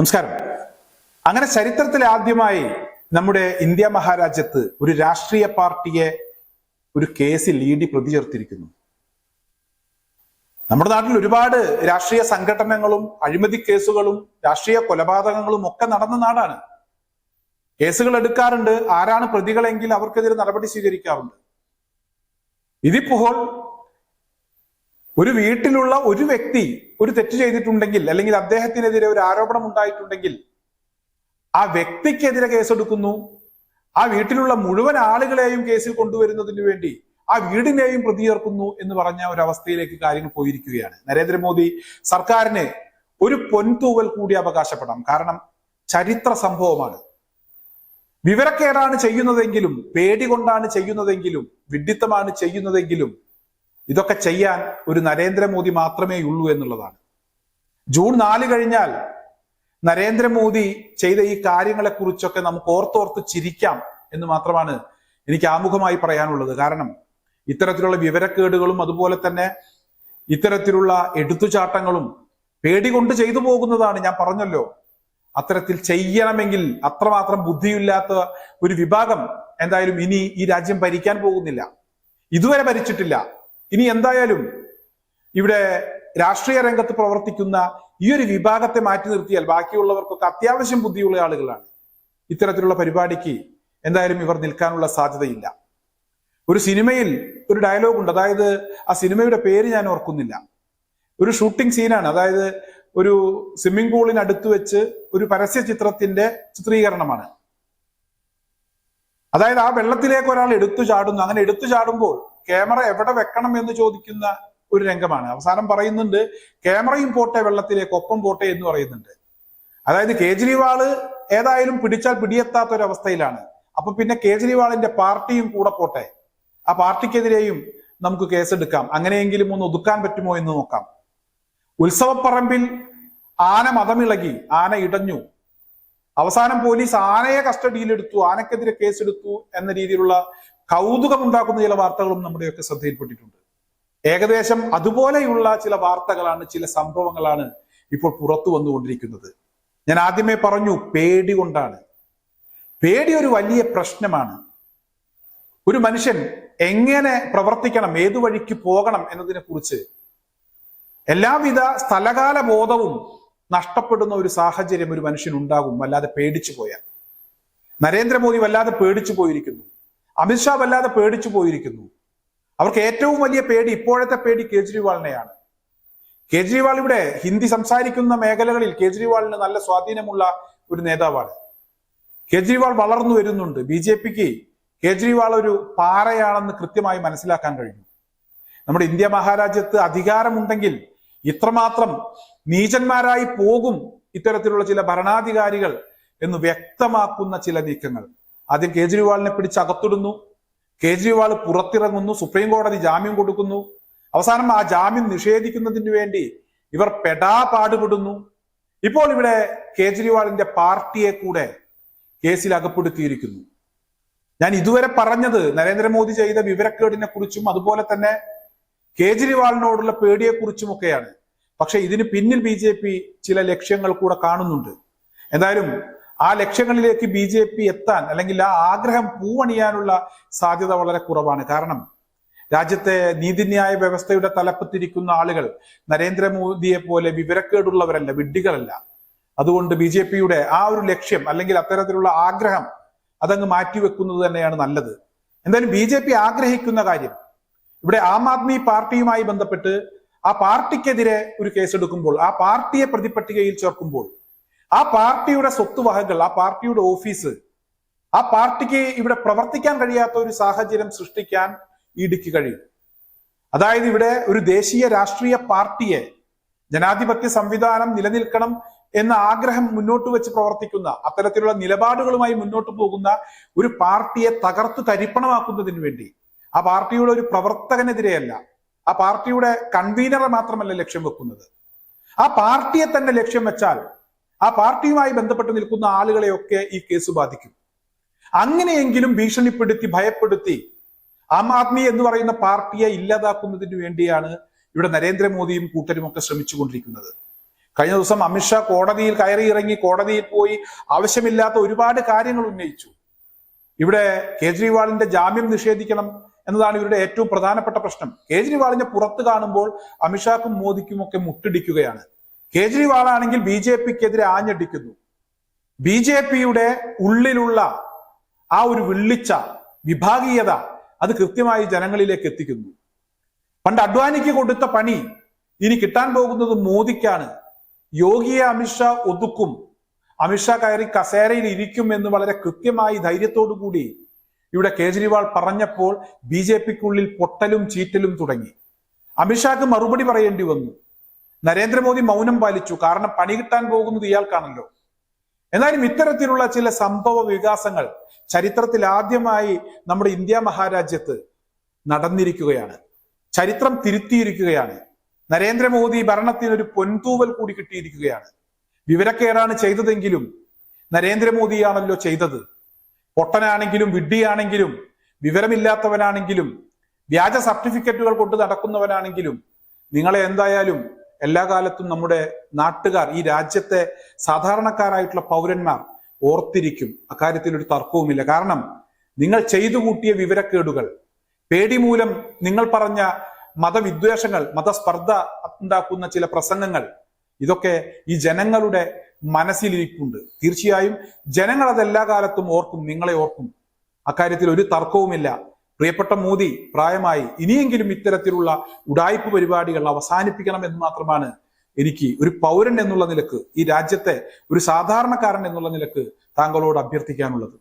നമസ്കാരം. അങ്ങനെ ചരിത്രത്തിൽ ആദ്യമായി നമ്മുടെ ഇന്ത്യ മഹാരാജ്യത്ത് ഒരു രാഷ്ട്രീയ പാർട്ടിയെ ഒരു കേസിൽ ഇ ഡി പ്രതി ചേർത്തിരിക്കുന്നു. നമ്മുടെ നാട്ടിൽ ഒരുപാട് രാഷ്ട്രീയ സംഘടനകളും അഴിമതി കേസുകളും രാഷ്ട്രീയ കൊലപാതകങ്ങളും ഒക്കെ നടന്ന നാടാണ്. കേസുകൾ എടുക്കാറുണ്ട്. ആരാണ് പ്രതികളെങ്കിൽ അവർക്കെതിരെ നടപടി സ്വീകരിക്കാറുണ്ട്. ഇതിപ്പോൾ ഒരു വീട്ടിലുള്ള ഒരു വ്യക്തി ഒരു തെറ്റ് ചെയ്തിട്ടുണ്ടെങ്കിൽ അല്ലെങ്കിൽ അദ്ദേഹത്തിനെതിരെ ഒരു ആരോപണം ഉണ്ടായിട്ടുണ്ടെങ്കിൽ ആ വ്യക്തിക്കെതിരെ കേസെടുക്കുന്നു. ആ വീട്ടിലുള്ള മുഴുവൻ ആളുകളെയും കേസിൽ കൊണ്ടുവരുന്നതിന് വേണ്ടി ആ വീടിനെയും പ്രതി ചേർക്കുന്നു എന്ന് പറഞ്ഞ ഒരു അവസ്ഥയിലേക്ക് കാര്യങ്ങൾ പോയിരിക്കുകയാണ്. നരേന്ദ്രമോദി സർക്കാരിനെ ഒരു പൊൻതൂവൽ കൂടി അവകാശപ്പെടാം കാരണം ചരിത്ര സംഭവമാണ്. വിവരക്കേടാണ് ചെയ്യുന്നതെങ്കിലും പേടി കൊണ്ടാണ് ചെയ്യുന്നതെങ്കിലും വിഡിത്തമാണ് ചെയ്യുന്നതെങ്കിലും ഇതൊക്കെ ചെയ്യാൻ ഒരു നരേന്ദ്രമോദി മാത്രമേ ഉള്ളൂ എന്നുള്ളതാണ്. ജൂൺ നാല് കഴിഞ്ഞാൽ നരേന്ദ്രമോദി ചെയ്ത ഈ കാര്യങ്ങളെക്കുറിച്ചൊക്കെ നമുക്ക് ഓർത്തോർത്ത് ചിരിക്കാം എന്ന് മാത്രമാണ് എനിക്ക് ആമുഖമായി പറയാനുള്ളത്. കാരണം ഇത്തരത്തിലുള്ള വിവരക്കേടുകളും അതുപോലെ തന്നെ ഇത്തരത്തിലുള്ള എടുത്തുചാട്ടങ്ങളും പേടി കൊണ്ട് ചെയ്തു പോകുന്നതാണ് ഞാൻ പറഞ്ഞല്ലോ. അത്തരത്തിൽ ചെയ്യണമെങ്കിൽ അത്രമാത്രം ബുദ്ധിയില്ലാത്ത ഒരു വിഭാഗം എന്തായാലും ഇനി ഈ രാജ്യം ഭരിക്കാൻ പോകുന്നില്ല. ഇതുവരെ ഭരിച്ചിട്ടില്ല. ഇനി എന്തായാലും ഇവിടെ രാഷ്ട്രീയ രംഗത്ത് പ്രവർത്തിക്കുന്ന ഈ ഒരു വിഭാഗത്തെ മാറ്റി നിർത്തിയാൽ ബാക്കിയുള്ളവർക്കൊക്കെ അത്യാവശ്യം ബുദ്ധിയുള്ള ആളുകളാണ്. ഇത്തരത്തിലുള്ള പരിപാടിക്ക് എന്തായാലും ഇവർ നിൽക്കാനുള്ള സാധ്യതയില്ല. ഒരു സിനിമയിൽ ഒരു ഡയലോഗ് ഉണ്ട്. അതായത് ആ സിനിമയുടെ പേര് ഞാൻ ഓർക്കുന്നില്ല. ഒരു ഷൂട്ടിംഗ് സീനാണ് അതായത് ഒരു സ്വിമ്മിംഗ് പൂളിനടുത്ത് വെച്ച് ഒരു പരസ്യ ചിത്രത്തിന്റെ ചിത്രീകരണമാണ്. അതായത് ആ വെള്ളത്തിലേക്ക് ഒരാൾ എടുത്തു ചാടുന്നു. അങ്ങനെ എടുത്തു ചാടുമ്പോൾ ക്യാമറ എവിടെ വെക്കണം എന്ന് ചോദിക്കുന്ന ഒരു രംഗമാണ്. അവസാനം പറയുന്നുണ്ട് ക്യാമറയും പോട്ടെ വെള്ളത്തിലേക്ക് ഒപ്പം പോട്ടെ എന്ന് പറയുന്നുണ്ട്. അതായത് കേജ്രിവാൾ ഏതായാലും പിടിച്ചാൽ പിടിയെത്താത്ത ഒരു അവസ്ഥയിലാണ് അപ്പൊ പിന്നെ കേജ്രിവാളിന്റെ പാർട്ടിയും കൂടെ പോട്ടെ. ആ പാർട്ടിക്കെതിരെയും നമുക്ക് കേസെടുക്കാം. അങ്ങനെയെങ്കിലും ഒന്ന് ഒതുക്കാൻ പറ്റുമോ എന്ന് നോക്കാം. ഉത്സവപ്പറമ്പിൽ ആന മതമിളകി ആന ഇടഞ്ഞു. അവസാനം പോലീസ് ആനയെ കസ്റ്റഡിയിലെടുത്തു ആനക്കെതിരെ കേസെടുത്തു എന്ന രീതിയിലുള്ള കൗതുകമുണ്ടാക്കുന്ന ചില വാർത്തകളും നമ്മുടെയൊക്കെ ശ്രദ്ധയിൽപ്പെട്ടിട്ടുണ്ട്. ഏകദേശം അതുപോലെയുള്ള ചില വാർത്തകളാണ് ചില സംഭവങ്ങളാണ് ഇപ്പോൾ പുറത്തു വന്നുകൊണ്ടിരിക്കുന്നത്. ഞാൻ ആദ്യമേ പറഞ്ഞു പേടി കൊണ്ടാണ്. പേടി ഒരു വലിയ പ്രശ്നമാണ്. ഒരു മനുഷ്യൻ എങ്ങനെ പ്രവർത്തിക്കണം ഏതു വഴിക്ക് പോകണം എന്നതിനെ കുറിച്ച് എല്ലാവിധ സ്ഥലകാല ബോധവും നഷ്ടപ്പെടുന്ന ഒരു സാഹചര്യം ഒരു മനുഷ്യൻ ഉണ്ടാകും വല്ലാതെ പേടിച്ചു പോയാൽ. നരേന്ദ്രമോദി വല്ലാതെ പേടിച്ചു പോയിരിക്കുന്നു. അമിത്ഷാ വല്ലാതെ പേടിച്ചു പോയിരിക്കുന്നു. അവർക്ക് ഏറ്റവും വലിയ പേടി ഇപ്പോഴത്തെ പേടി കേജ്രിവാളിനെയാണ്. കേജ്രിവാൾ ഇവിടെ ഹിന്ദി സംസാരിക്കുന്ന മേഖലകളിൽ കേജ്രിവാളിന് നല്ല സ്വാധീനമുള്ള ഒരു നേതാവാണ്. കേജ്രിവാൾ വളർന്നു വരുന്നുണ്ട്. ബി ജെ പിക്ക് കേജ്രിവാൾ ഒരു പാറയാണെന്ന് കൃത്യമായി മനസ്സിലാക്കാൻ കഴിഞ്ഞു. നമ്മുടെ ഇന്ത്യ മഹാരാജ്യത്ത് അധികാരമുണ്ടെങ്കിൽ ഇത്രമാത്രം നീചന്മാരായി പോകും ഇത്തരത്തിലുള്ള ചില ഭരണാധികാരികൾ എന്ന് വ്യക്തമാക്കുന്ന ചില നീക്കങ്ങൾ. ആദ്യം കേജ്രിവാളിനെ പിടിച്ച് അകത്തിടുന്നു. കേജ്രിവാൾ പുറത്തിറങ്ങുന്നു സുപ്രീം കോടതി ജാമ്യം കൊടുക്കുന്നു. അവസാനം ആ ജാമ്യം നിഷേധിക്കുന്നതിന് വേണ്ടി ഇവർ പെടാ പാടുപെടുന്നു ഇപ്പോൾ ഇവിടെ കേജ്രിവാളിന്റെ പാർട്ടിയെ കൂടെ കേസിൽ അകപ്പെടുത്തിയിരിക്കുന്നു. ഞാൻ ഇതുവരെ പറഞ്ഞത് നരേന്ദ്രമോദി ചെയ്ത വിവരക്കേടിനെ കുറിച്ചും അതുപോലെ തന്നെ കേജ്രിവാളിനോടുള്ള പേടിയെക്കുറിച്ചുമൊക്കെയാണ്. പക്ഷെ ഇതിന് പിന്നിൽ ബി ചില ലക്ഷ്യങ്ങൾ കൂടെ കാണുന്നുണ്ട്. എന്തായാലും ആ ലക്ഷ്യങ്ങളിലേക്ക് ബി ജെ പി എത്താൻ അല്ലെങ്കിൽ ആ ആഗ്രഹം പൂവണിയാനുള്ള സാധ്യത വളരെ കുറവാണ്. കാരണം രാജ്യത്തെ നീതിന്യായ വ്യവസ്ഥയുടെ തലപ്പത്തിരിക്കുന്ന ആളുകൾ നരേന്ദ്രമോദിയെ പോലെ വിവരക്കേടുള്ളവരല്ല വിഡ്ഢികളല്ല. അതുകൊണ്ട് ബി ജെ പിയുടെ ആ ഒരു ലക്ഷ്യം അല്ലെങ്കിൽ അത്തരത്തിലുള്ള ആഗ്രഹം അതങ്ങ് മാറ്റിവെക്കുന്നത് തന്നെയാണ് നല്ലത്. എന്തായാലും ബി ജെ പി ആഗ്രഹിക്കുന്ന കാര്യം ഇവിടെ ആം ആദ്മി പാർട്ടിയുമായി ബന്ധപ്പെട്ട് ആ പാർട്ടിക്കെതിരെ ഒരു കേസെടുക്കുമ്പോൾ ആ പാർട്ടിയെ പ്രതിപട്ടികയിൽ ചേർക്കുമ്പോൾ ആ പാർട്ടിയുടെ സ്വത്തുവകകൾ ആ പാർട്ടിയുടെ ഓഫീസ് ആ പാർട്ടിക്ക് ഇവിടെ പ്രവർത്തിക്കാൻ കഴിയാത്ത ഒരു സാഹചര്യം സൃഷ്ടിക്കാൻ ഇടുക്ക് കഴിയും. അതായത് ഇവിടെ ഒരു ദേശീയ രാഷ്ട്രീയ പാർട്ടിയെ ജനാധിപത്യ സംവിധാനം നിലനിൽക്കണം എന്ന ആഗ്രഹം മുന്നോട്ട് വെച്ച് പ്രവർത്തിക്കുന്ന അത്തരത്തിലുള്ള നിലപാടുകളുമായി മുന്നോട്ട് പോകുന്ന ഒരു പാർട്ടിയെ തകർത്ത് തരിപ്പണമാക്കുന്നതിന് വേണ്ടി ആ പാർട്ടിയുടെ ഒരു പ്രവർത്തകനെതിരെയല്ല ആ പാർട്ടിയുടെ കൺവീനറെ മാത്രമല്ല ലക്ഷ്യം വെക്കുന്നത്. ആ പാർട്ടിയെ തന്നെ ലക്ഷ്യം വെച്ചാൽ ആ പാർട്ടിയുമായി ബന്ധപ്പെട്ട് നിൽക്കുന്ന ആളുകളെയൊക്കെ ഈ കേസ് ബാധിക്കും. അങ്ങനെയെങ്കിലും ഭീഷണിപ്പെടുത്തി ഭയപ്പെടുത്തി ആം ആദ്മി എന്ന് പറയുന്ന പാർട്ടിയെ ഇല്ലാതാക്കുന്നതിന് വേണ്ടിയാണ് ഇവിടെ നരേന്ദ്രമോദിയും കൂട്ടരും ഒക്കെ ശ്രമിച്ചുകൊണ്ടിരിക്കുന്നത്. കഴിഞ്ഞ ദിവസം അമിത്ഷാ കോടതിയിൽ കയറി ഇറങ്ങി കോടതിയിൽ പോയി ആവശ്യമില്ലാത്ത ഒരുപാട് കാര്യങ്ങൾ ഉന്നയിച്ചു. ഇവിടെ കേജ്രിവാളിന്റെ ജാമ്യം നിഷേധിക്കണം എന്നതാണ് ഇവരുടെ ഏറ്റവും പ്രധാനപ്പെട്ട പ്രശ്നം. കേജ്രിവാളിനെ പുറത്ത് കാണുമ്പോൾ അമിത്ഷാക്കും മോദിക്കും ഒക്കെ മുട്ടിടിക്കുകയാണ്. കേജ്രിവാൾ ആണെങ്കിൽ ബി ജെ പിക്കെതിരെ ആഞ്ഞടിക്കുന്നു. ബി ജെ പിയുടെ ഉള്ളിലുള്ള ആ ഒരു വിള്ളിച്ച വിഭാഗീയത അത് കൃത്യമായി ജനങ്ങളിലേക്ക് എത്തിക്കുന്നു. പണ്ട് അഡ്വാനിക്ക് കൊടുത്ത പണി ഇനി കിട്ടാൻ പോകുന്നത് മോദിക്കാണ്. യോഗിയെ അമിത്ഷാ ഒതുക്കും. അമിത്ഷാ കയറി കസേരയിൽ ഇരിക്കും എന്ന് വളരെ കൃത്യമായി ധൈര്യത്തോടു കൂടി ഇവിടെ കേജ്രിവാൾ പറഞ്ഞപ്പോൾ ബി ജെ പിക്കുള്ളിൽ പൊട്ടലും ചീറ്റലും തുടങ്ങി. അമിത്ഷാക്ക് മറുപടി പറയേണ്ടി വന്നു. നരേന്ദ്രമോദി മൗനം പാലിച്ചു. കാരണം പണി കിട്ടാൻ പോകുന്നത് ഇയാൾക്കാണല്ലോ. എന്നാലും ഇത്തരത്തിലുള്ള ചില സംഭവ വികാസങ്ങൾ ചരിത്രത്തിൽ ആദ്യമായി നമ്മുടെ ഇന്ത്യ മഹാരാജ്യത്ത് നടന്നിരിക്കുകയാണ്. ചരിത്രം തിരുത്തിയിരിക്കുകയാണ്. നരേന്ദ്രമോദി ഭരണത്തിന് ഒരു പൊൻതൂവൽ കൂടി കിട്ടിയിരിക്കുകയാണ്. വിവരക്കേടാണ് ചെയ്തതെങ്കിലും നരേന്ദ്രമോദിയാണല്ലോ ചെയ്തത്. പൊട്ടനാണെങ്കിലും വിഡ്ഢിയാണെങ്കിലും വിവരമില്ലാത്തവനാണെങ്കിലും വ്യാജ സർട്ടിഫിക്കറ്റുകൾ കൊണ്ട് നടക്കുന്നവനാണെങ്കിലും നിങ്ങളെ എന്തായാലും എല്ലാ കാലത്തും നമ്മുടെ നാട്ടുകാർ ഈ രാജ്യത്തെ സാധാരണക്കാരായിട്ടുള്ള പൗരന്മാർ ഓർത്തിരിക്കും. അക്കാര്യത്തിൽ ഒരു തർക്കവുമില്ല. കാരണം നിങ്ങൾ ചെയ്തു കൂട്ടിയ വിവരക്കേടുകൾ പേടി മൂലം നിങ്ങൾ പറഞ്ഞ മതവിദ്വേഷങ്ങൾ മതസ്പർദ്ധ ഉണ്ടാക്കുന്ന ചില പ്രസംഗങ്ങൾ ഇതൊക്കെ ഈ ജനങ്ങളുടെ മനസ്സിലിരിപ്പുണ്ട്. തീർച്ചയായും ജനങ്ങൾ അതെല്ലാ കാലത്തും ഓർക്കും നിങ്ങളെ ഓർക്കും. അക്കാര്യത്തിൽ ഒരു തർക്കവുമില്ല. പ്രിയപ്പെട്ട മോദി പ്രായമായി ഇനിയെങ്കിലും ഇത്തരത്തിലുള്ള ഉടായ്പ പരിപാടികൾ അവസാനിപ്പിക്കണം എന്ന് മാത്രമാണ് എനിക്ക് ഒരു പൗരൻ എന്നുള്ള നിലയ്ക്ക് ഈ രാജ്യത്തെ ഒരു സാധാരണക്കാരൻ എന്നുള്ള നിലയ്ക്ക് താങ്കളോട് അഭ്യർത്ഥിക്കാനുള്ളത്.